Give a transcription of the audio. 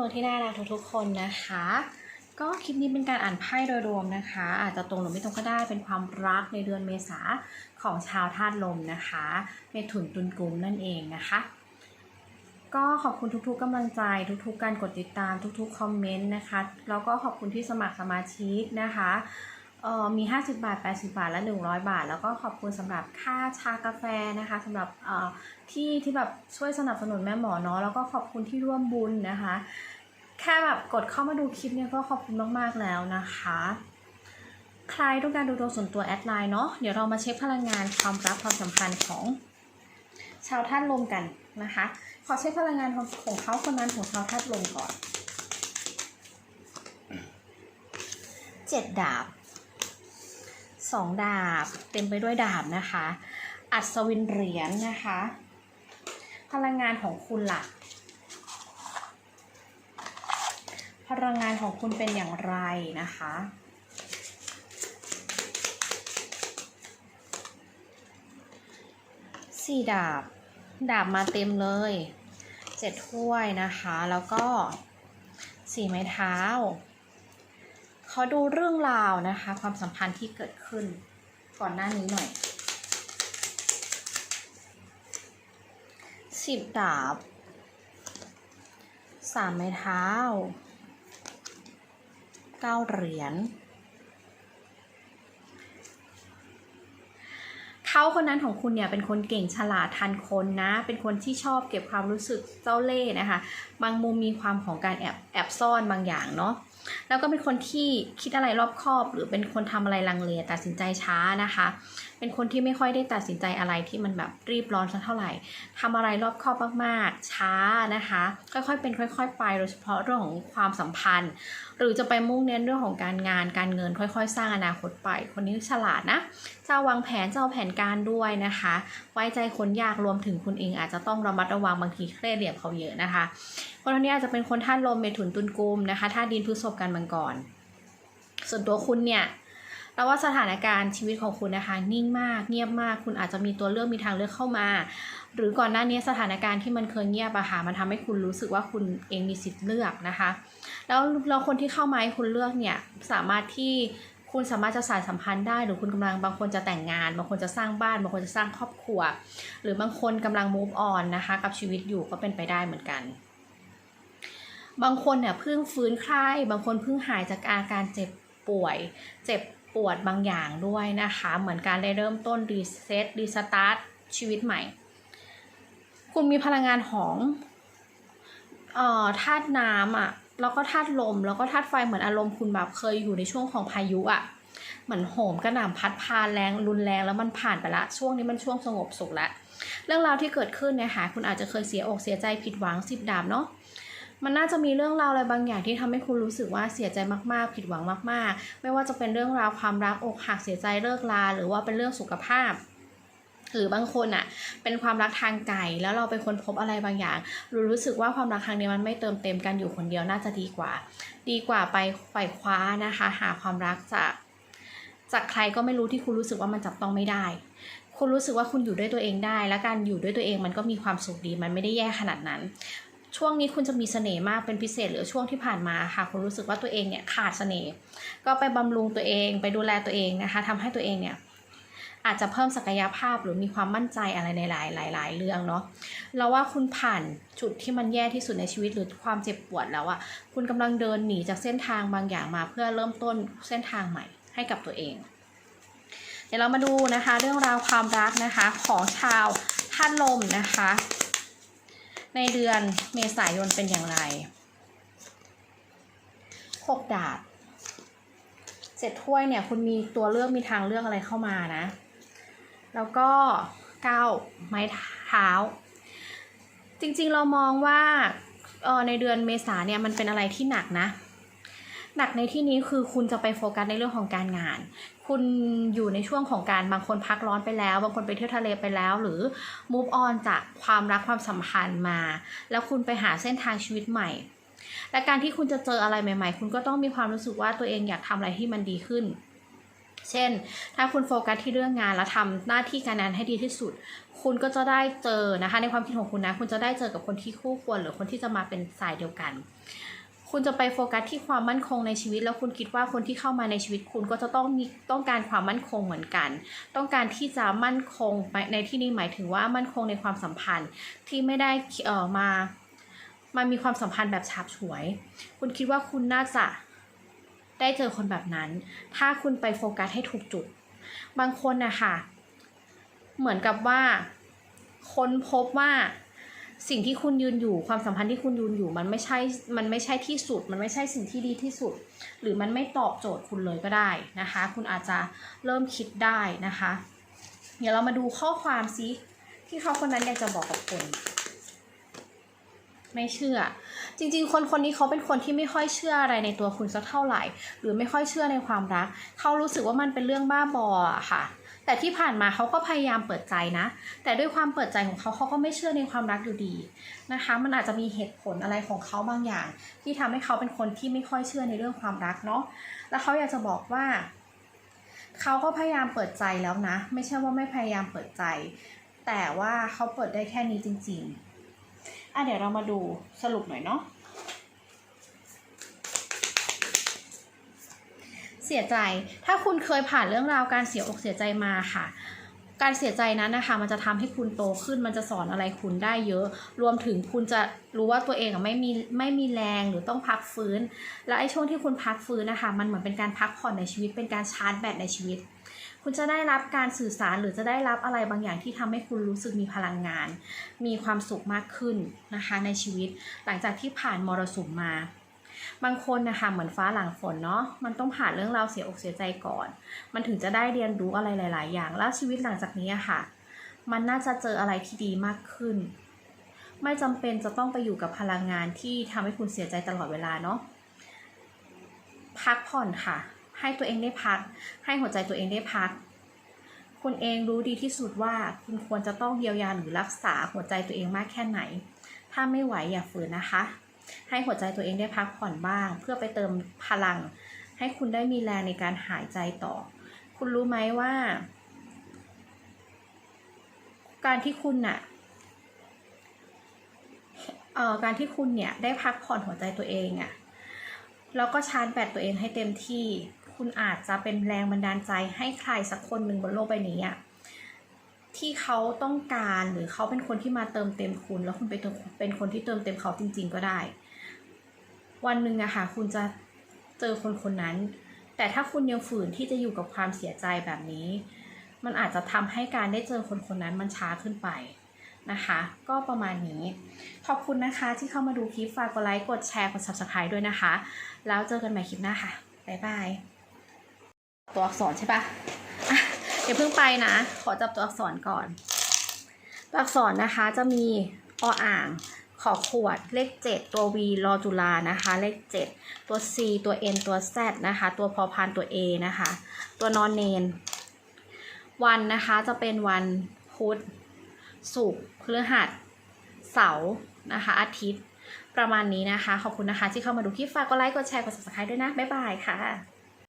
วงที่น่ารักทุกๆคนนะคะ ก็คลิปนี้เป็นการอ่านไพ่โดยรวมนะคะ อาจจะตรงหรือไม่ตรงก็ได้เป็นความรักในเดือนเมษาของชาวธาตุลมนะคะเมถุนตุลกุมนั่นเองนะคะ ก็ขอบคุณทุกๆกำลังใจทุกๆ การกดติดตามทุกๆคอมเมนต์นะคะแล้วก็ขอบคุณที่สมัครสมาชิกนะคะ เออมี 50 บาท 80 บาท และ 100 บาท แล้วก็ขอบคุณสำหรับค่าชากาแฟนะคะสำหรับเอ่อที่ที่แบบช่วยสนับสนุนแม่หมอเนาะแล้วก็ขอบคุณที่ร่วมบุญนะคะ แค่แบบกดเข้ามาดูคลิปเนี่ยก็ขอบคุณมากๆแล้วนะคะ ใครต้องการดูตัวส่วนตัวแอดไลน์เนาะเดี๋ยวเรามาเช็คพลังงานความรักความสัมพันธ์ของชาวธาตุลมกันนะคะ ขอเช็คพลังงานของของเขาคนนั้นของชาวธาตุลมก่อนเจ็ดดาบ สองดาบ เต็มไปด้วยดาบนะคะ อัศวินเหรียญนะคะ พลังงานของคุณล่ะ พลังงานของคุณเป็นอย่างไรนะคะสี่ดาบ ดาบมาเต็มเลยเจ็ดถ้วยนะคะ แล้วก็สี่ไม้เท้า เขาดูเรื่องราวนะคะ ความสัมพันธ์ที่เกิดขึ้นก่อนหน้านี้หน่อยสิบดาบสามไม้เท้าเก้าเหรียญเขาคนนั้นของคุณเนี่ยเป็นคนเก่งฉลาดทันคนนะ เป็นคนที่ชอบเก็บความรู้สึกเจ้าเล่ห์นะคะ บางมุมมีความของการแอบแอบซ่อนบางอย่างเนาะ แล้วก็เป็นคนที่คิดอะไรรอบคอบ หรือเป็นคนทำอะไรลังเลตัดสินใจช้านะคะ เป็นคนที่ไม่ค่อยได้ตัดสินใจอะไรที่มันแบบรีบร้อนสักเท่าไหร่ทำอะไรรอบคอบมากๆ ช้านะคะ ค่อยๆ เป็นค่อย ๆ ไป โดยเฉพาะเรื่องของความสัมพันธ์ หรือจะไปมุ่งเน้นเรื่องของการงานการเงิน ค่อย ๆ สร้างอนาคตไป คนนี้ฉลาดนะจ้าวางแผนจะเจ้าแผนการด้วยนะคะ ไว้ใจคนยากรวมถึงคุณเองอาจจะต้องระมัดระวังบางทีเครียดเหลี่ยมเขาเยอะนะคะคนคนนี้อาจจะเป็นคนท่านลมเมถุนตุลกุมนะคะท่าดินพฤษภกันมังกรส่วนตัวคุณเนี่ยเราว่าสถานการณ์ชีวิตของคุณนะคะนิ่งมากเงียบมาก คุณอาจจะมีตัวเลือกมีทางเลือกเข้ามา หรือก่อนหน้านี้สถานการณ์ที่มันเคยเงียบอะค่ะมันทำให้คุณรู้สึกว่าคุณเองมีสิทธิ์เลือกนะคะ แล้วแล้วคนที่เข้ามาให้คุณเลือกเนี่ยสามารถที่คุณสามารถจะสานสัมพันธ์ได้หรือคุณกำลังบางคนจะแต่งงาน บางคนจะสร้างบ้าน บางคนจะสร้างครอบครัว หรือบางคนกำลัง move on นะคะ กับชีวิตอยู่ก็เป็นไปได้เหมือนกัน บางคนเนี่ยเพิ่งฟื้นคลายบางคนเพิ่งหายจากอาการเจ็บป่วย เจ็บปวดบางอย่างด้วยนะคะ เหมือนการได้เริ่มต้นรีเซ็ตรีสตาร์ทชีวิตใหม่ คุณมีพลังงานของเอ่อธาตุน้ำอะแล้วก็ธาตุลมแล้วก็ธาตุไฟเหมือนอารมณ์คุณแบบเคยอยู่ในช่วงของพายุอะเหมือนโหมกระหน่ำพัดพาแรงรุนแรงแล้วมันผ่านไปละช่วงนี้มันช่วงสงบสุขล้วเรื่องราวที่เกิดขึ้นเนี่ยค่ะคุณอาจจะเคยเสียอกเสียใจผิดหวังสิบดาบเนาะ มันน่าจะมีเรื่องราวอะไรบางอย่างที่ทำให้คุณรู้สึกว่าเสียใจมากๆ ผิดหวังมาก ๆ ไม่ว่าจะเป็นเรื่องราวความรักอกหักเสียใจเลิกลาหรือว่าเป็นเรื่องสุขภาพหรือบางคนอะเป็นความรักทางไกลแล้วเราเป็นคนพบอะไรบางอย่างรู้รู้สึกว่าความรักครั้งนี้มันไม่เติมเต็มกันอยู่คนเดียวน่าจะดีกว่า ดีกว่าไปไขว่คว้านะคะ หาความรักจากจากใครก็ไม่รู้ที่คุณรู้สึกว่ามันจับต้องไม่ได้ คุณรู้สึกว่าคุณอยู่ด้วยตัวเองได้ และการอยู่ด้วยตัวเองมันก็มีความสุขดีมันไม่ได้แย่ขนาดนั้น ช่วงนี้คุณจะมีเสน่ห์มากเป็นพิเศษหรือช่วงที่ผ่านมาค่ะคุณรู้สึกว่าตัวเองเนี่ยขาดเสน่ห์ก็ไปบำรุงตัวเองไปดูแลตัวเองนะคะทำให้ตัวเองเนี่ยอาจจะเพิ่มศักยภาพหรือมีความมั่นใจอะไรในหลายหลายหลายเรื่องเนาะเราว่าคุณผ่านจุดที่มันแย่ที่สุดในชีวิตหรือความเจ็บปวดแล้วอะคุณกำลังเดินหนีจากเส้นทางบางอย่างมาเพื่อเริ่มต้นเส้นทางใหม่ให้กับตัวเอง เดี๋ยวเรามาดูนะคะ เรื่องราวความรักนะคะของชาวธาตุลมนะคะ ในเดือนเมษายนเป็นอย่างไรหกดาบเจ็ดถ้วยเนี่ยคุณมีตัวเลือกมีทางเลือกอะไรเข้ามานะ แล้วก็เก้าไม้เท้า จริงๆเรามองว่าเออในเดือนเมษาเนี่ยมันเป็นอะไรที่หนักนะ หนักในที่นี้คือคุณจะไปโฟกัสในเรื่องของการงาน คุณอยู่ในช่วงของการบางคนพักร้อนไปแล้ว บางคนไปเที่ยวทะเลไปแล้ว หรือ move on จากความรักความสัมพันธ์มา แล้วคุณไปหาเส้นทางชีวิตใหม่ และการที่คุณจะเจออะไรใหม่ ๆ คุณก็ต้องมีความรู้สึกว่าตัวเองอยากทำอะไรที่มันดีขึ้น เช่น ถ้าคุณโฟกัสที่เรื่องงานแล้วทำหน้าที่การงานให้ดีที่สุด คุณก็จะได้เจอนะคะ ในความคิดของคุณนะ คุณจะได้เจอกับคนที่คู่ควรหรือคนที่จะมาเป็นสายเดียวกัน คุณจะไปโฟกัสที่ความมั่นคงในชีวิต แล้วคุณคิดว่าคนที่เข้ามาในชีวิตคุณก็จะต้องมีต้องการความมั่นคงเหมือนกัน ต้องการที่จะมั่นคงในที่นี้หมายถึงว่ามั่นคงในความสัมพันธ์ที่ไม่ได้เอ่อมามามีความสัมพันธ์แบบฉาบฉวย คุณคิดว่าคุณน่าจะได้เจอคนแบบนั้น ถ้าคุณไปโฟกัสให้ถูกจุด บางคนนะคะเหมือนกับว่า ค้นพบว่า สิ่งที่คุณยืนอยู่ความสัมพันธ์ที่คุณยืนอยู่มันไม่ใช่ มันไม่ใช่ที่สุด มันไม่ใช่สิ่งที่ดีที่สุด หรือมันไม่ตอบโจทย์คุณเลยก็ได้นะคะ คุณอาจจะเริ่มคิดได้นะคะ เดี๋ยวเรามาดูข้อความซิที่เขาคนนั้นอยากจะบอกกับคุณไม่เชื่อ จริงๆ คนคนนี้เขาเป็นคนที่ไม่ค่อยเชื่ออะไรในตัวคุณสักเท่าไหร่ หรือไม่ค่อยเชื่อในความรัก เขารู้สึกว่ามันเป็นเรื่องบ้าบอค่ะ แต่ที่ผ่านมาเขาก็พยายามเปิดใจนะ แต่ด้วยความเปิดใจของเขาเขาก็ไม่เชื่อในความรักอยู่ดีนะคะ มันอาจจะมีเหตุผลอะไรของเขาบางอย่าง ที่ทำให้เขาเป็นคนที่ไม่ค่อยเชื่อในเรื่องความรักเนาะแล้วเขาอยากจะบอกว่าเขาก็พยายามเปิดใจแล้วนะ ไม่ใช่ว่าไม่พยายามเปิดใจ แต่ว่าเขาเปิดได้แค่นี้จริง ๆอะเดี๋ยวเรามาดูสรุปหน่อยเนาะ เสียใจ ถ้าคุณเคยผ่านเรื่องราวการเสียอกเสียใจมาค่ะ การเสียใจนั้นนะคะ มันจะทำให้คุณโตขึ้น มันจะสอนอะไรคุณได้เยอะ รวมถึงคุณจะรู้ว่าตัวเองไม่มีไม่มีแรงหรือต้องพักฟื้น และไอ้ช่วงที่คุณพักฟื้นนะคะ มันเหมือนเป็นการพักผ่อนในชีวิต เป็นการชาร์จแบตในชีวิตคุณจะได้รับการสื่อสารหรือจะได้รับอะไรบางอย่างที่ทำให้คุณรู้สึกมีพลังงาน มีความสุขมากขึ้นนะคะในชีวิต หลังจากที่ผ่านมรสุมมา บางคนนะคะเหมือนฟ้าหลังฝนเนาะมันต้องผ่านเรื่องราวเสียอกเสียใจก่อน มันถึงจะได้เรียนรู้อะไรหลาย ๆ อย่าง แล้วชีวิตหลังจากนี้อะค่ะ มันน่าจะเจออะไรที่ดีมากขึ้น ไม่จำเป็นจะต้องไปอยู่กับพลังงานที่ทำให้คุณเสียใจตลอดเวลาเนาะพักผ่อนค่ะ ให้ตัวเองได้พัก ให้หัวใจตัวเองได้พักคุณเองรู้ดีที่สุดว่าคุณควรจะต้องเยียวยาหรือรักษาหัวใจตัวเองมากแค่ไหน ถ้าไม่ไหวอย่าฝืนนะคะ ให้หัวใจตัวเองได้พักผ่อนบ้าง เพื่อไปเติมพลัง ให้คุณได้มีแรงในการหายใจต่อ คุณรู้ไหมว่า การที่คุณน่ะเอ่อการที่คุณเนี่ยได้พักผ่อนหัวใจตัวเองอะ่ะแล้วก็ชาร์จแบตตัวเองให้เต็มที่ คุณอาจจะเป็นแรงบันดาลใจให้ใครสักคนหนึ่งบนโลกใบนี้อะ ที่เขาต้องการหรือเขาเป็นคนที่มาเติมเต็มคุณ แล้วคุณไปเป็นคนที่เติมเต็มเขาจริง ๆ ก็ได้ วันหนึ่งอะค่ะคุณจะเจอคนคนนั้น แต่ถ้าคุณยังฝืนที่จะอยู่กับความเสียใจแบบนี้ มันอาจจะทำให้การได้เจอคนคนนั้นมันช้าขึ้นไปนะคะ ก็ประมาณนี้ ขอบคุณนะคะที่เข้ามาดูคลิปฝากกดไลค์กดแชร์กด subscribe ด้วยนะคะ แล้วเจอกันใหม่คลิปหน้าค่ะบ๊ายบายตัวอักษรใช่ปะ อะเดี๋ยวเพิ่งไปนะ ขอจับตัวอักษรก่อน ตัวอักษรนะคะจะมีออ่าง ขอขวด เลข 7 ตัว V รอจุฬานะคะ เลข 7 ตัว C ตัว N ตัว Z นะคะ ตัวพอพานตัว A นะคะ ตัวนอนเนน วันนะคะจะเป็นวันพุธศุกร์พฤหัส เสาร์นะคะ อาทิตย์ ประมาณนี้นะคะ ขอบคุณนะคะที่เข้ามาดูคลิปฝากกดไลค์ กดแชร์ กด subscribe ด้วยนะ บ๊ายบายค่ะ